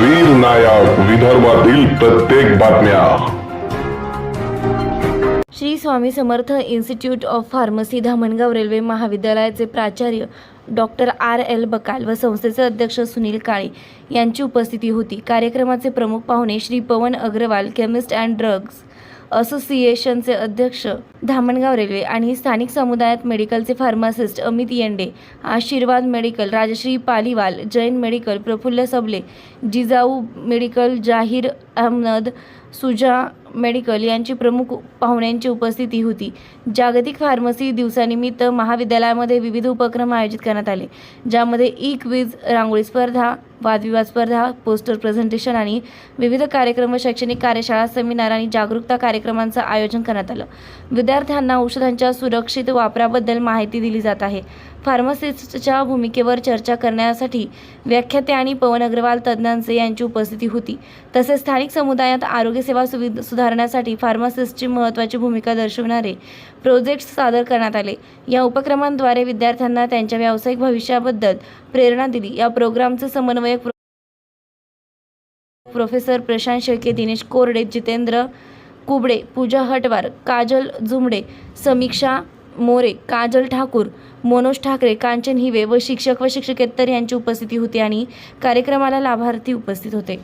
वीर नायक विदर्भातील प्रत्येक बातम्या. Shri Swami Samarth institute of pharmacy Dhamangaon railway महाविद्यालयाचे प्राचार्य डॉक्टर आर एल बकाल व संस्थेचे अध्यक्ष सुनील काळे यांची उपस्थिती होती. कार्यक्रमाचे प्रमुख पाहुणे Shri Pavan Agrawal chemist and drugs असोसिएशनचे अध्यक्ष धामणगाव रेल्वे आणि स्थानिक समुदायात मेडिकलचे pharmacist Amit Yende Ashirwad medical Rajshri Paliwal Jain medical Prafull Sable Jijau medical जाहीर अहमद सुजा मेडिकल यांची प्रमुख पाहुण्यांची उपस्थिती होती. जागतिक फार्मसी दिवसानिमित्त महाविद्यालयामध्ये विविध उपक्रम आयोजित करण्यात आले ज्यामध्ये ई क्विज रांगोळी स्पर्धा वादविवाद स्पर्धा पोस्टर प्रेझेंटेशन आणि विविध कार्यक्रम व शैक्षणिक कार्यशाळा सेमिनार आणि जागरूकता कार्यक्रमांचं आयोजन करण्यात आलं. विद्यार्थ्यांना औषधांच्या सुरक्षित वापराबद्दल माहिती दिली जात आहे. फार्मासिस्टच्या भूमिकेवर चर्चा करण्यासाठी व्याख्याते आणि पवन अग्रवाल तज्ज्ञांचे यांची उपस्थिती होती. तसेच स्थानिक समुदायात आरोग्यसेवा सुविधा सुधारण्यासाठी फार्मासिस्टची महत्त्वाची भूमिका दर्शवणारे प्रोजेक्ट्स सादर करण्यात आले. या उपक्रमांद्वारे विद्यार्थ्यांना त्यांच्या व्यावसायिक भविष्याबद्दल प्रेरणा दिली. या प्रोग्रामचे समन्वयक प्रो- प्रोफेसर प्रशांत शेळके दिनेश कोरडे जितेंद्र कुबडे पूजा हटवार काजल झुमडे समीक्षा मोरे काजल ठाकूर मनोज ठाकरे कांचन हिवे व शिक्षक व शिक्षकेतर यांची उपस्थिती होती आणि कार्यक्रमाला लाभार्थी उपस्थित होते.